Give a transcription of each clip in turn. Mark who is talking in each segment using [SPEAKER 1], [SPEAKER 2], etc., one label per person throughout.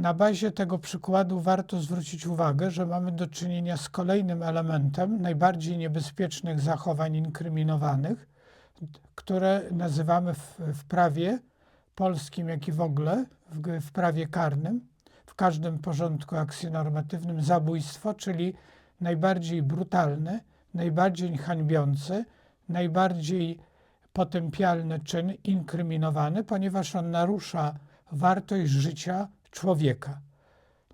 [SPEAKER 1] Na bazie tego przykładu warto zwrócić uwagę, że mamy do czynienia z kolejnym elementem najbardziej niebezpiecznych zachowań inkryminowanych, które nazywamy w, w prawie polskim, jak i w ogóle w, w prawie karnym, w każdym porządku aksjonormatywnym zabójstwo, czyli najbardziej brutalny, najbardziej hańbiący, najbardziej potępialny czyn inkryminowany, ponieważ on narusza wartość życia człowieka.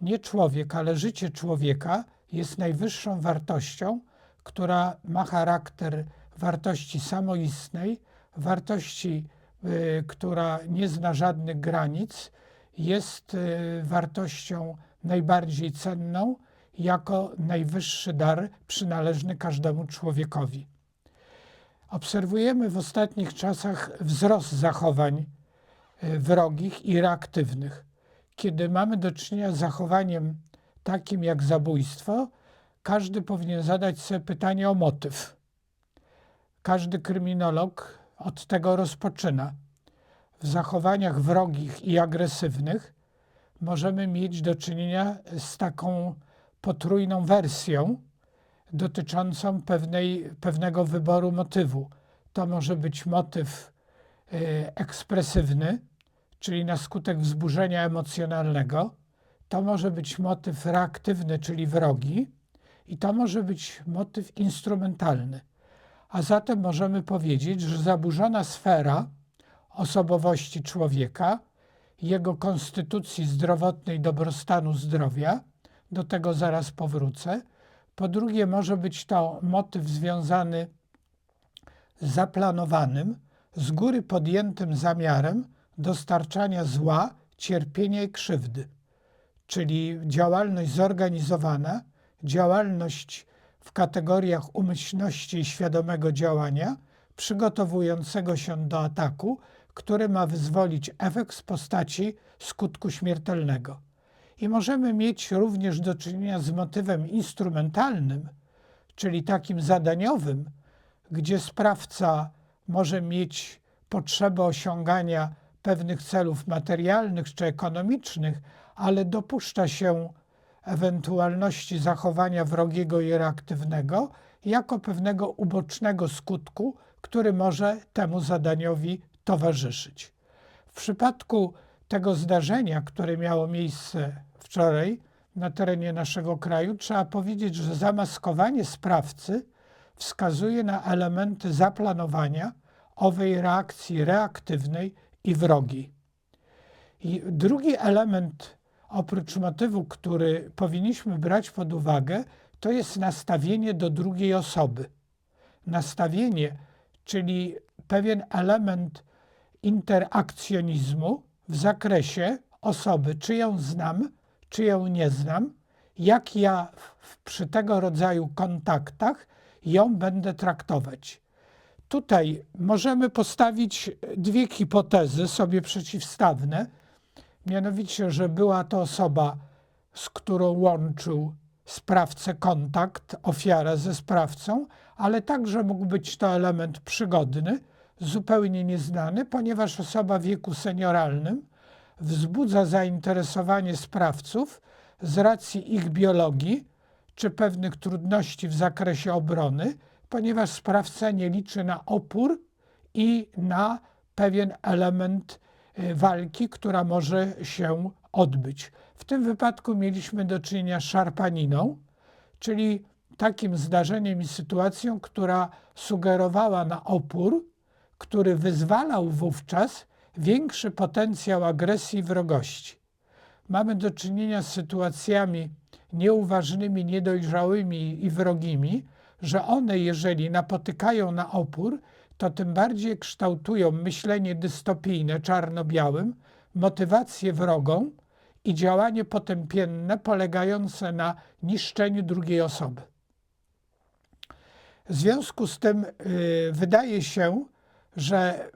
[SPEAKER 1] Nie człowiek, ale życie człowieka jest najwyższą wartością, która ma charakter wartości samoistnej, wartości, y, która nie zna żadnych granic, jest y, wartością najbardziej cenną, jako najwyższy dar przynależny każdemu człowiekowi. Obserwujemy w ostatnich czasach wzrost zachowań y, wrogich i reaktywnych. Kiedy mamy do czynienia z zachowaniem takim jak zabójstwo, każdy powinien zadać sobie pytanie o motyw. Każdy kryminolog od tego rozpoczyna. W zachowaniach wrogich i agresywnych możemy mieć do czynienia z taką potrójną wersją dotyczącą pewnej, pewnego wyboru motywu. To może być motyw y, ekspresywny, czyli na skutek wzburzenia emocjonalnego. To może być motyw reaktywny, czyli wrogi, i to może być motyw instrumentalny. A zatem możemy powiedzieć, że zaburzona sfera osobowości człowieka, jego konstytucji zdrowotnej, dobrostanu zdrowia, do tego zaraz powrócę. Po drugie, może być to motyw związany z zaplanowanym, z góry podjętym zamiarem dostarczania zła, cierpienia i krzywdy, czyli działalność zorganizowana, działalność w kategoriach umyślności i świadomego działania, przygotowującego się do ataku, który ma wyzwolić efekt w postaci skutku śmiertelnego. I możemy mieć również do czynienia z motywem instrumentalnym, czyli takim zadaniowym, gdzie sprawca może mieć potrzebę osiągania pewnych celów materialnych czy ekonomicznych, ale dopuszcza się ewentualności zachowania wrogiego i reaktywnego jako pewnego ubocznego skutku, który może temu zadaniowi towarzyszyć. W przypadku tego zdarzenia, które miało miejsce wczoraj na terenie naszego kraju, trzeba powiedzieć, że zamaskowanie sprawcy wskazuje na elementy zaplanowania owej reakcji reaktywnej i wrogiej. I drugi element, oprócz motywu, który powinniśmy brać pod uwagę, to jest nastawienie do drugiej osoby. Nastawienie, czyli pewien element interakcjonizmu w zakresie osoby, czy ją znam, czy ją nie znam, jak ja w, przy tego rodzaju kontaktach ją będę traktować. Tutaj możemy postawić dwie hipotezy sobie przeciwstawne, mianowicie, że była to osoba, z którą łączył sprawcę kontakt, ofiara ze sprawcą, ale także mógł być to element przygodny, zupełnie nieznany, ponieważ osoba w wieku senioralnym wzbudza zainteresowanie sprawców z racji ich biologii czy pewnych trudności w zakresie obrony, ponieważ sprawca nie liczy na opór i na pewien element y, walki, która może się odbyć. W tym wypadku mieliśmy do czynienia z szarpaniną, czyli takim zdarzeniem i sytuacją, która sugerowała na opór, który wyzwalał wówczas większy potencjał agresji i wrogości. Mamy do czynienia z sytuacjami nieuważnymi, niedojrzałymi i wrogimi, że one, jeżeli napotykają na opór, to tym bardziej kształtują myślenie dystopijne, czarno-białym, motywację wrogą i działanie potępienne polegające na niszczeniu drugiej osoby. W związku z tym yy, wydaje się, że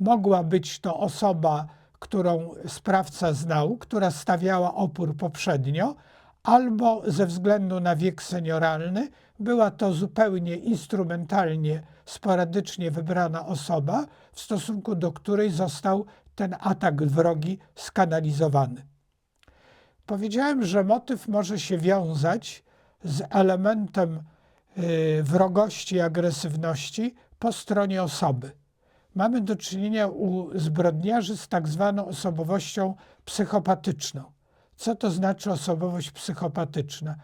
[SPEAKER 1] mogła być to osoba, którą sprawca znał, która stawiała opór poprzednio, albo ze względu na wiek senioralny była to zupełnie instrumentalnie, sporadycznie wybrana osoba, w stosunku do której został ten atak wrogi skanalizowany. Powiedziałem, że motyw może się wiązać z elementem y, wrogości i agresywności po stronie osoby. Mamy do czynienia u zbrodniarzy z tak zwaną osobowością psychopatyczną. Co to znaczy osobowość psychopatyczna?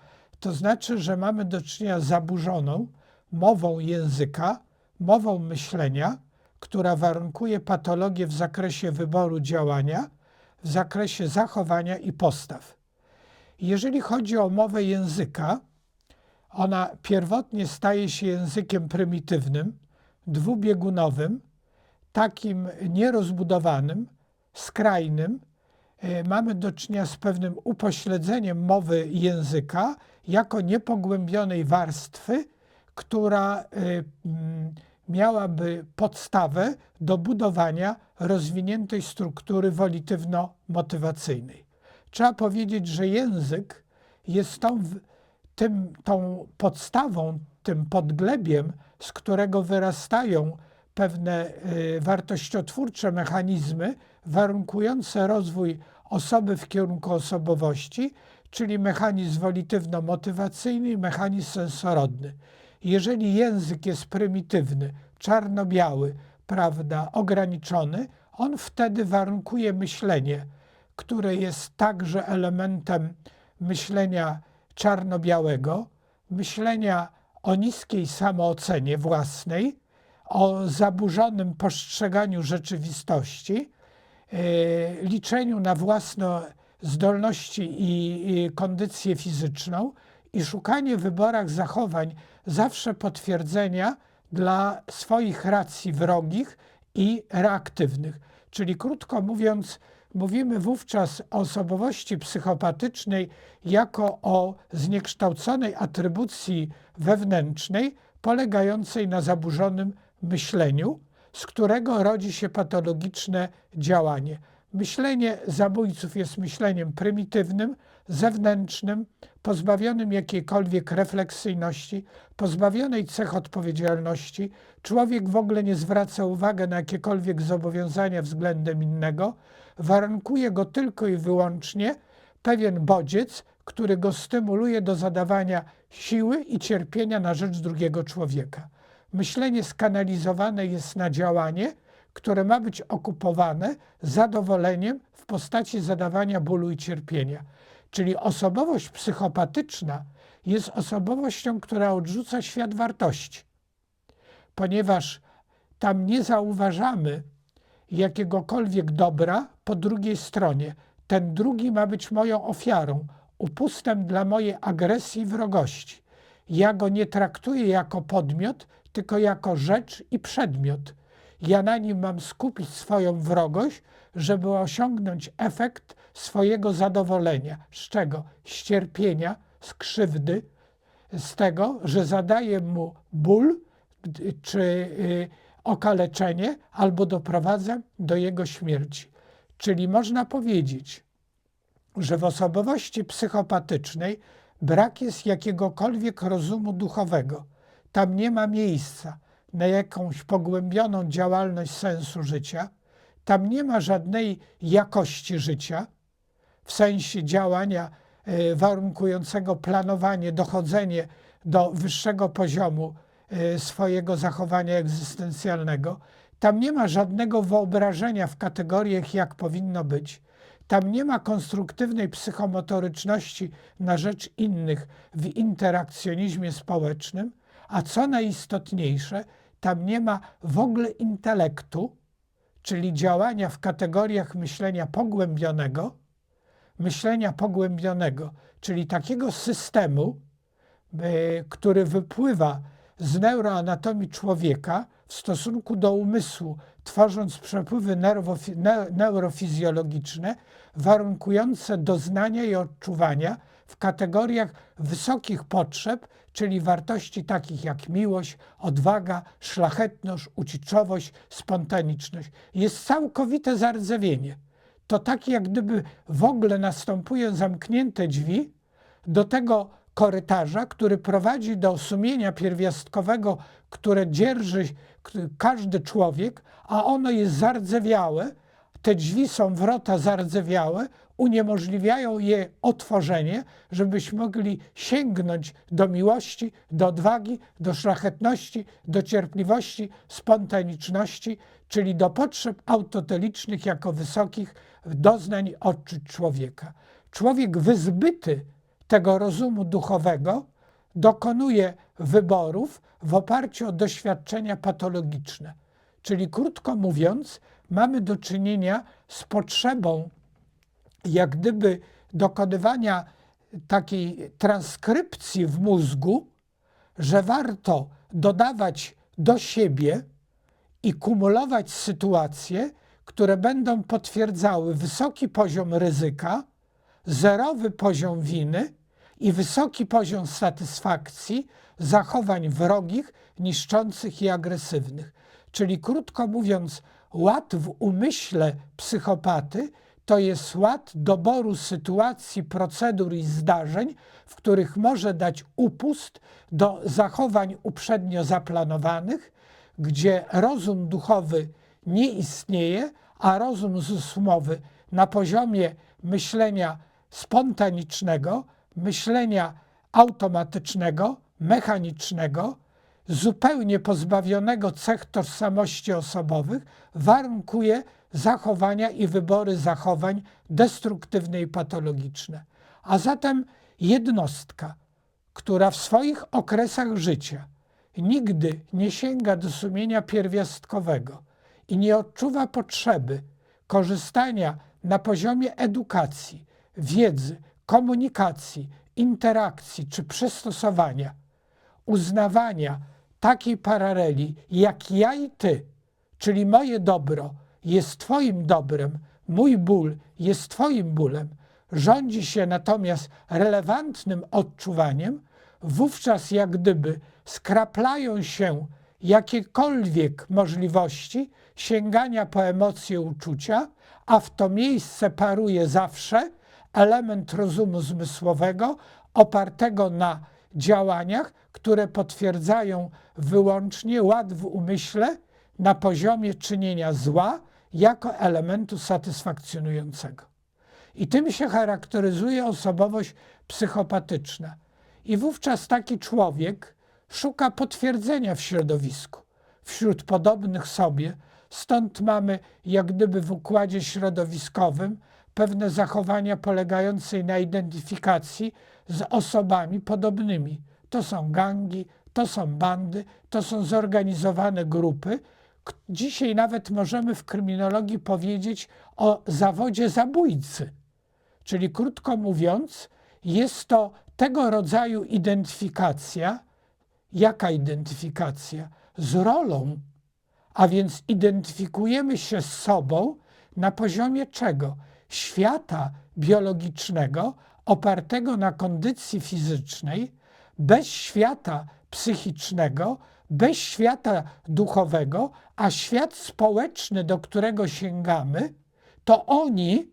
[SPEAKER 1] To znaczy, że mamy do czynienia z zaburzoną mową języka, mową myślenia, która warunkuje patologię w zakresie wyboru działania, w zakresie zachowania i postaw. Jeżeli chodzi o mowę języka, ona pierwotnie staje się językiem prymitywnym, dwubiegunowym, takim nierozbudowanym, skrajnym. E, Mamy do czynienia z pewnym upośledzeniem mowy języka jako niepogłębionej warstwy, która e, miałaby podstawę do budowania rozwiniętej struktury wolitywno-motywacyjnej. Trzeba powiedzieć, że język jest tą, tym, tą podstawą, tym podglebiem, z którego wyrastają pewne y, wartościotwórcze mechanizmy warunkujące rozwój osoby w kierunku osobowości, czyli mechanizm wolitywno-motywacyjny i mechanizm sensorodny. Jeżeli język jest prymitywny, czarno-biały, prawda, ograniczony, on wtedy warunkuje myślenie, które jest także elementem myślenia czarno-białego, myślenia o niskiej samoocenie własnej, o zaburzonym postrzeganiu rzeczywistości, e, liczeniu na własne zdolności i, kondycję fizyczną i szukanie w wyborach zachowań zawsze potwierdzenia dla swoich racji wrogich i reaktywnych. Czyli krótko mówiąc, mówimy wówczas o osobowości psychopatycznej jako o zniekształconej atrybucji wewnętrznej polegającej na zaburzonym myśleniu, z którego rodzi się patologiczne działanie. Myślenie zabójców jest myśleniem prymitywnym, zewnętrznym, pozbawionym jakiejkolwiek refleksyjności, pozbawionej cech odpowiedzialności. Człowiek w ogóle nie zwraca uwagi na jakiekolwiek zobowiązania względem innego, warunkuje go tylko i wyłącznie pewien bodziec, który go stymuluje do zadawania siły i cierpienia na rzecz drugiego człowieka. Myślenie skanalizowane jest na działanie, które ma być okupowane zadowoleniem w postaci zadawania bólu i cierpienia. Czyli osobowość psychopatyczna jest osobowością, która odrzuca świat wartości, ponieważ tam nie zauważamy jakiegokolwiek dobra po drugiej stronie. Ten drugi ma być moją ofiarą, upustem dla mojej agresji i wrogości. Ja go nie traktuję jako podmiot, tylko jako rzecz i przedmiot. Ja na nim mam skupić swoją wrogość, żeby osiągnąć efekt swojego zadowolenia. Z czego? Z cierpienia, z krzywdy, z tego, że zadaję mu ból d- czy y, okaleczenie, albo doprowadzam do jego śmierci. Czyli można powiedzieć, że w osobowości psychopatycznej brak jest jakiegokolwiek rozumu duchowego. Tam nie ma miejsca na jakąś pogłębioną działalność sensu życia, tam nie ma żadnej jakości życia, w sensie działania e, warunkującego planowanie, dochodzenie do wyższego poziomu e, swojego zachowania egzystencjalnego. Tam nie ma żadnego wyobrażenia w kategoriach, jak powinno być. Tam nie ma konstruktywnej psychomotoryczności na rzecz innych w interakcjonizmie społecznym, a co najistotniejsze, tam nie ma w ogóle intelektu, czyli działania w kategoriach myślenia pogłębionego, myślenia pogłębionego, czyli takiego systemu, y, który wypływa z neuroanatomii człowieka w stosunku do umysłu, tworząc przepływy neurofizjologiczne warunkujące doznania i odczuwania w kategoriach wysokich potrzeb, czyli wartości takich jak miłość, odwaga, szlachetność, uczuciowość, spontaniczność. Jest całkowite zardzewienie. To tak jak gdyby w ogóle następują zamknięte drzwi do tego korytarza, który prowadzi do sumienia pierwiastkowego, które dzierży każdy człowiek, a ono jest zardzewiałe. Te drzwi są wrota zardzewiałe, uniemożliwiają je otworzenie, żebyśmy mogli sięgnąć do miłości, do odwagi, do szlachetności, do cierpliwości, spontaniczności, czyli do potrzeb autotelicznych jako wysokich doznań odczuć człowieka. Człowiek wyzbyty tego rozumu duchowego dokonuje wyborów w oparciu o doświadczenia patologiczne. Czyli krótko mówiąc, mamy do czynienia z potrzebą jak gdyby dokonywania takiej transkrypcji w mózgu, że warto dodawać do siebie i kumulować sytuacje, które będą potwierdzały wysoki poziom ryzyka, zerowy poziom winy i wysoki poziom satysfakcji zachowań wrogich, niszczących i agresywnych. Czyli krótko mówiąc, ład w umyśle psychopaty to jest ład doboru sytuacji, procedur i zdarzeń, w których może dać upust do zachowań uprzednio zaplanowanych, gdzie rozum duchowy nie istnieje, a rozum zmysłowy na poziomie myślenia spontanicznego, myślenia automatycznego, mechanicznego, zupełnie pozbawionego cech tożsamości osobowych, warunkuje zachowania i wybory zachowań destruktywne i patologiczne. A zatem jednostka, która w swoich okresach życia nigdy nie sięga do sumienia pierwiastkowego i nie odczuwa potrzeby korzystania na poziomie edukacji, wiedzy, komunikacji, interakcji czy przystosowania, uznawania takiej paraleli jak ja i ty, czyli moje dobro jest Twoim dobrem, mój ból jest Twoim bólem, rządzi się natomiast relevantnym odczuwaniem, wówczas jak gdyby skraplają się jakiekolwiek możliwości sięgania po emocje uczucia, a w to miejsce paruje zawsze element rozumu zmysłowego opartego na działaniach, które potwierdzają wyłącznie ład w umyśle na poziomie czynienia zła jako elementu satysfakcjonującego. I tym się charakteryzuje osobowość psychopatyczna. I wówczas taki człowiek szuka potwierdzenia w środowisku, wśród podobnych sobie. Stąd mamy, jak gdyby w układzie środowiskowym, pewne zachowania polegające na identyfikacji z osobami podobnymi. To są gangi, to są bandy, to są zorganizowane grupy. Dzisiaj nawet możemy w kryminologii powiedzieć o zawodzie zabójcy. Czyli krótko mówiąc, jest to tego rodzaju identyfikacja. Jaka identyfikacja? Z rolą. A więc identyfikujemy się z sobą na poziomie czego? Świata biologicznego, opartego na kondycji fizycznej, bez świata psychicznego, bez świata duchowego, a świat społeczny, do którego sięgamy, to oni,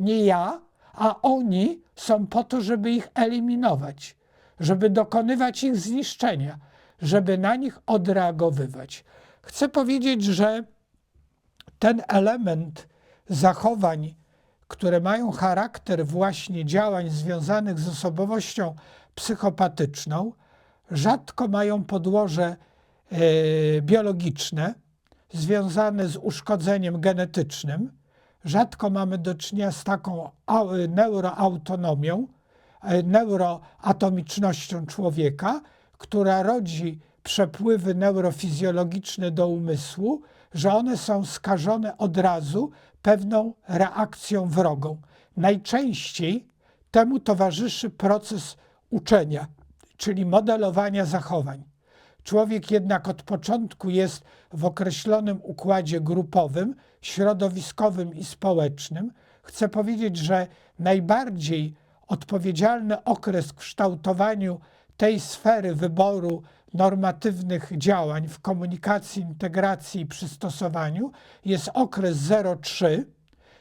[SPEAKER 1] nie ja, a oni są po to, żeby ich eliminować, żeby dokonywać ich zniszczenia, żeby na nich odreagowywać. Chcę powiedzieć, że ten element zachowań, które mają charakter właśnie działań związanych z osobowością psychopatyczną, rzadko mają podłoże e, biologiczne związane z uszkodzeniem genetycznym. Rzadko mamy do czynienia z taką neuroautonomią, e, neuroatomicznością człowieka, która rodzi przepływy neurofizjologiczne do umysłu, że one są skażone od razu pewną reakcją wrogą. Najczęściej temu towarzyszy proces uczenia, czyli modelowania zachowań. Człowiek jednak od początku jest w określonym układzie grupowym, środowiskowym i społecznym. Chcę powiedzieć, że najbardziej odpowiedzialny okres w kształtowaniu tej sfery wyboru normatywnych działań w komunikacji, integracji i przystosowaniu jest okres 0,3,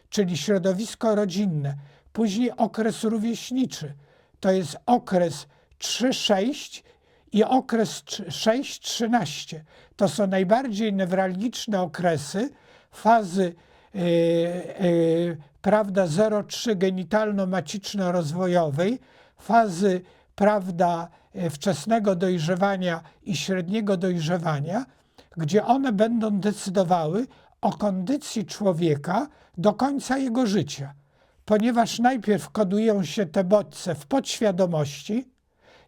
[SPEAKER 1] czyli środowisko rodzinne, później okres rówieśniczy, to jest okres 3-6 i okres 6-13. To są najbardziej newralgiczne okresy fazy yy, yy, prawda, 0,3 genitalno-maciczno-rozwojowej, fazy, prawda, wczesnego dojrzewania i średniego dojrzewania, gdzie one będą decydowały o kondycji człowieka do końca jego życia. Ponieważ najpierw kodują się te bodźce w podświadomości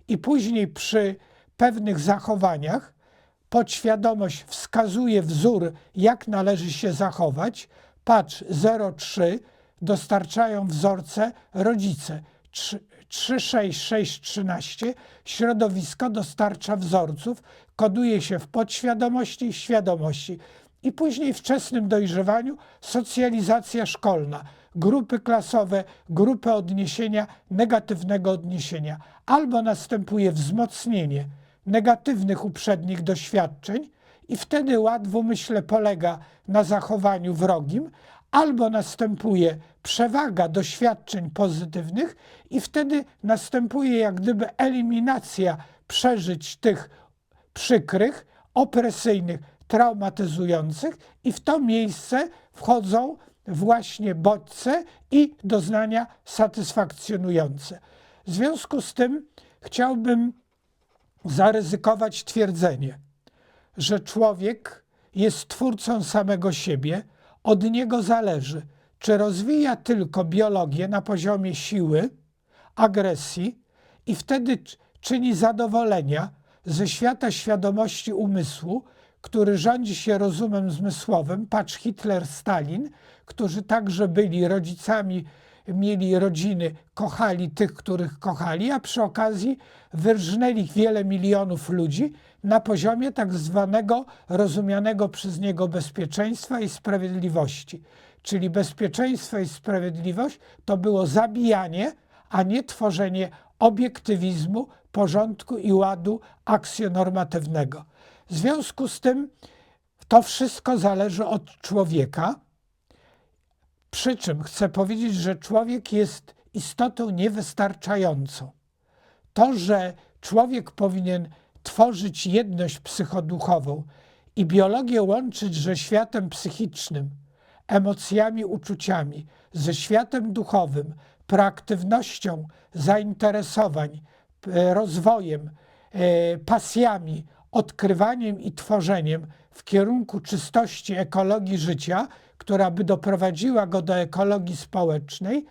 [SPEAKER 1] i później przy pewnych zachowaniach podświadomość wskazuje wzór, jak należy się zachować. Patrz 03 dostarczają wzorce rodzice. 3, 6, 6, 13 środowisko dostarcza wzorców, koduje się w podświadomości i świadomości. I później w wczesnym dojrzewaniu socjalizacja szkolna, grupy klasowe, grupy odniesienia, negatywnego odniesienia. Albo następuje wzmocnienie negatywnych uprzednich doświadczeń i wtedy ład w umyśle polega na zachowaniu wrogim, albo następuje przewaga doświadczeń pozytywnych i wtedy następuje jak gdyby eliminacja przeżyć tych przykrych, opresyjnych, traumatyzujących i w to miejsce wchodzą właśnie bodźce i doznania satysfakcjonujące. W związku z tym chciałbym zaryzykować twierdzenie, że człowiek jest twórcą samego siebie, od niego zależy, czy rozwija tylko biologię na poziomie siły, agresji i wtedy czyni zadowolenia ze świata świadomości umysłu, który rządzi się rozumem zmysłowym, patrz Hitler, Stalin, którzy także byli rodzicami, mieli rodziny, kochali tych, których kochali, a przy okazji wyrżnęli wiele milionów ludzi na poziomie tak zwanego rozumianego przez niego bezpieczeństwa i sprawiedliwości. Czyli bezpieczeństwo i sprawiedliwość to było zabijanie, a nie tworzenie obiektywizmu, porządku i ładu aksjonormatywnego. W związku z tym to wszystko zależy od człowieka. Przy czym chcę powiedzieć, że człowiek jest istotą niewystarczającą. To, że człowiek powinien tworzyć jedność psychoduchową i biologię łączyć ze światem psychicznym, emocjami, uczuciami, ze światem duchowym, proaktywnością zainteresowań, e, rozwojem, e, pasjami, odkrywaniem i tworzeniem w kierunku czystości ekologii życia, która by doprowadziła go do ekologii społecznej,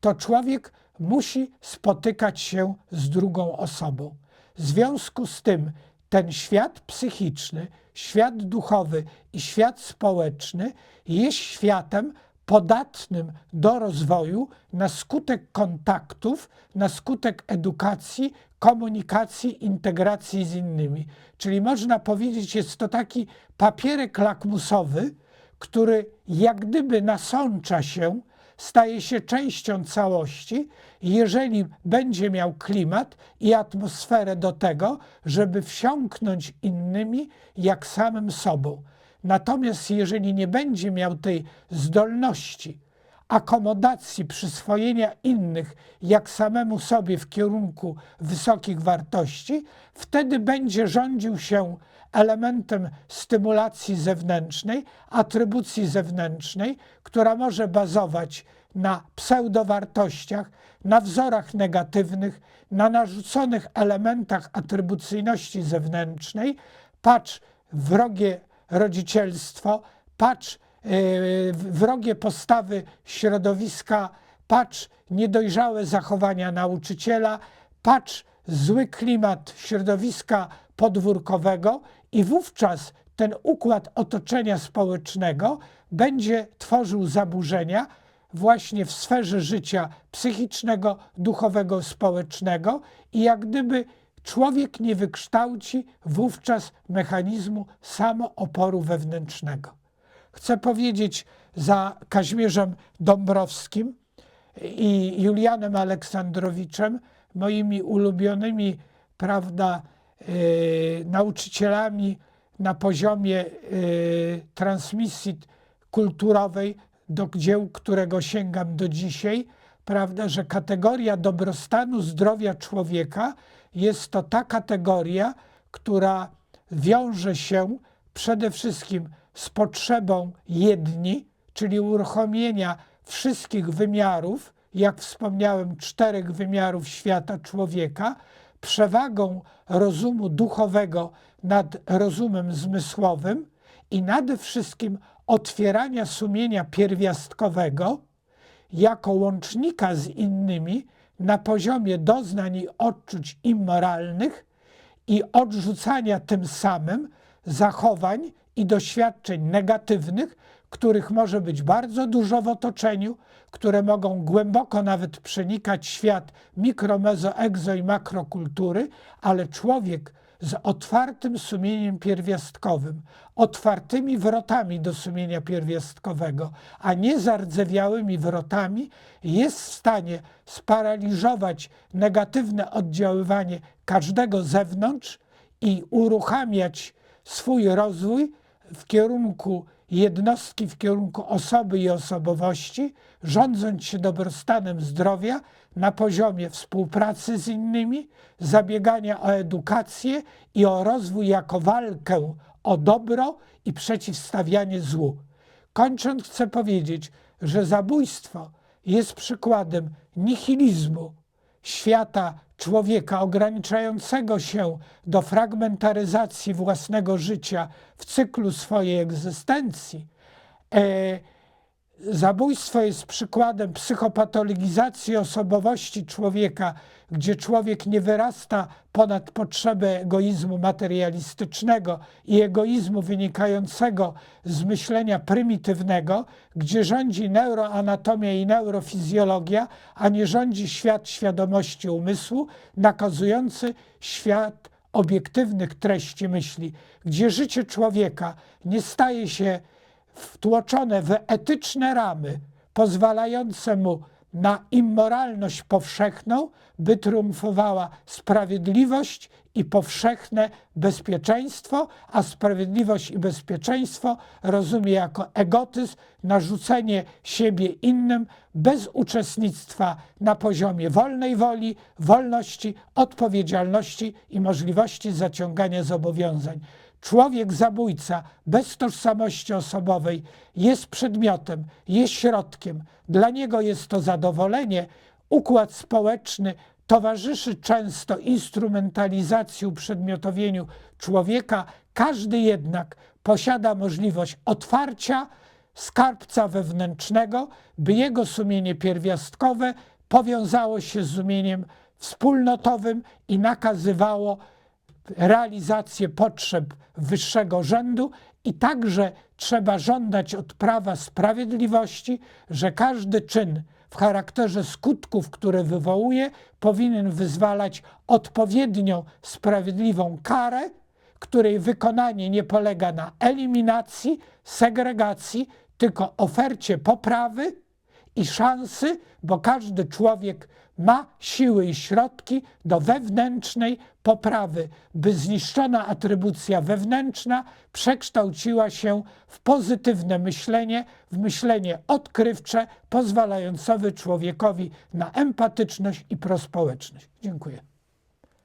[SPEAKER 1] to człowiek musi spotykać się z drugą osobą. W związku z tym ten świat psychiczny, świat duchowy i świat społeczny jest światem podatnym do rozwoju na skutek kontaktów, na skutek edukacji, komunikacji, integracji z innymi. Czyli można powiedzieć, jest to taki papierek lakmusowy, który jak gdyby nasącza się, staje się częścią całości, jeżeli będzie miał klimat i atmosferę do tego, żeby wsiąknąć innymi jak samym sobą. Natomiast jeżeli nie będzie miał tej zdolności akomodacji, przyswojenia innych jak samemu sobie w kierunku wysokich wartości, wtedy będzie rządził się elementem stymulacji zewnętrznej, atrybucji zewnętrznej, która może bazować na pseudowartościach, na wzorach negatywnych, na narzuconych elementach atrybucyjności zewnętrznej. Patrz wrogie rodzicielstwo, patrz wrogie postawy środowiska, patrz niedojrzałe zachowania nauczyciela, patrz zły klimat środowiska podwórkowego i wówczas ten układ otoczenia społecznego będzie tworzył zaburzenia właśnie w sferze życia psychicznego, duchowego, społecznego i jak gdyby człowiek nie wykształci wówczas mechanizmu samooporu wewnętrznego. Chcę powiedzieć za Kazimierzem Dąbrowskim i Julianem Aleksandrowiczem, moimi ulubionymi, prawda, yy, nauczycielami na poziomie yy, transmisji kulturowej, do dzieł, którego sięgam do dzisiaj, prawda, że kategoria dobrostanu zdrowia człowieka jest to ta kategoria, która wiąże się przede wszystkim z potrzebą jedni, czyli uruchomienia wszystkich wymiarów, jak wspomniałem, czterech wymiarów świata człowieka, przewagą rozumu duchowego nad rozumem zmysłowym i nade wszystkim otwierania sumienia pierwiastkowego jako łącznika z innymi na poziomie doznań i odczuć immoralnych i odrzucania tym samym zachowań i doświadczeń negatywnych, których może być bardzo dużo w otoczeniu, które mogą głęboko nawet przenikać świat mikro, mezo, egzo i makrokultury, ale człowiek z otwartym sumieniem pierwiastkowym, otwartymi wrotami do sumienia pierwiastkowego, a nie zardzewiałymi wrotami, jest w stanie sparaliżować negatywne oddziaływanie każdego zewnątrz i uruchamiać swój rozwój w kierunku jednostki, w kierunku osoby i osobowości, rządząc się dobrostanem zdrowia na poziomie współpracy z innymi, zabiegania o edukację i o rozwój jako walkę o dobro i przeciwstawianie złu. Kończąc, chcę powiedzieć, że zabójstwo jest przykładem nihilizmu świata człowieka ograniczającego się do fragmentaryzacji własnego życia w cyklu swojej egzystencji. Zabójstwo jest przykładem psychopatologizacji osobowości człowieka, gdzie człowiek nie wyrasta ponad potrzebę egoizmu materialistycznego i egoizmu wynikającego z myślenia prymitywnego, gdzie rządzi neuroanatomia i neurofizjologia, a nie rządzi świat świadomości umysłu, nakazujący świat obiektywnych treści myśli, gdzie życie człowieka nie staje się wtłoczone w etyczne ramy pozwalające mu na immoralność powszechną, by triumfowała sprawiedliwość i powszechne bezpieczeństwo, a sprawiedliwość i bezpieczeństwo rozumie jako egotyzm, narzucenie siebie innym bez uczestnictwa na poziomie wolnej woli, wolności, odpowiedzialności i możliwości zaciągania zobowiązań. Człowiek zabójca bez tożsamości osobowej jest przedmiotem, jest środkiem. Dla niego jest to zadowolenie. Układ społeczny towarzyszy często instrumentalizacji, uprzedmiotowieniu człowieka. Każdy jednak posiada możliwość otwarcia skarbca wewnętrznego, by jego sumienie pierwiastkowe powiązało się z sumieniem wspólnotowym i nakazywało realizację potrzeb wyższego rzędu i także trzeba żądać od prawa sprawiedliwości, że każdy czyn w charakterze skutków, które wywołuje, powinien wyzwalać odpowiednią sprawiedliwą karę, której wykonanie nie polega na eliminacji, segregacji, tylko ofercie poprawy i szansy, bo każdy człowiek ma siły i środki do wewnętrznej poprawy, by zniszczona atrybucja wewnętrzna przekształciła się w pozytywne myślenie, w myślenie odkrywcze, pozwalające człowiekowi na empatyczność i prospołeczność. Dziękuję.